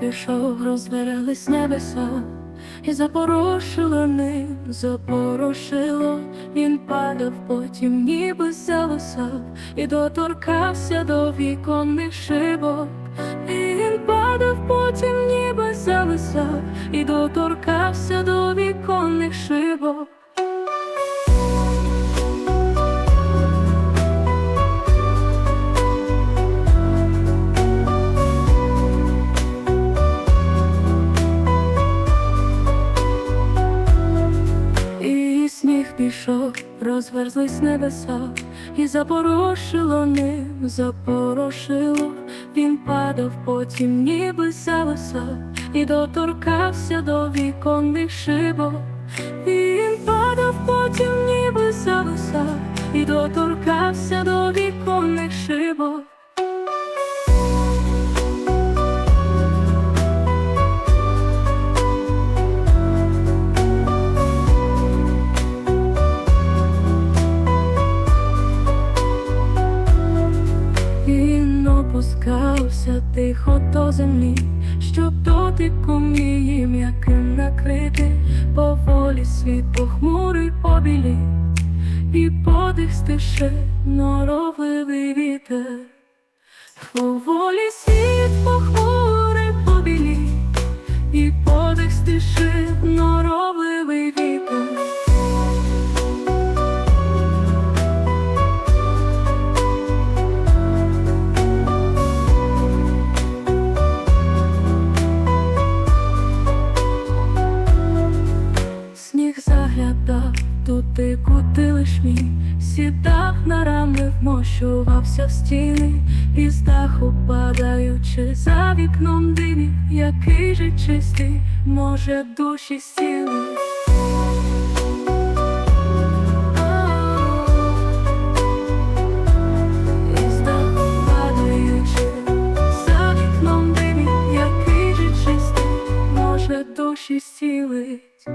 пішов, розбирались небеса, і запорошило ним, запорошило, він падав, потім ніби залисав, і доторкався до віконних шибок. І він падав, потім ніби залисав, і доторкався пішов, розверзлись небеса, і запорошило ним, запорошило, він падав, потім ніби залисав, і доторкався до віконних шибок. Він падав, потім ніби залисав, і доторкався до віконних шибок. Опускався тихо до землі, щоб дотиком її м'яким накрити, поволі світ похмурий побілі, і подих стише норовливий вітер. Поволі світ туди, куди лиш міг Сідав на рами, вмощувався в стіни. І з даху падаючи за вікном димів Який же чистий, може душі сіли. Душі сілить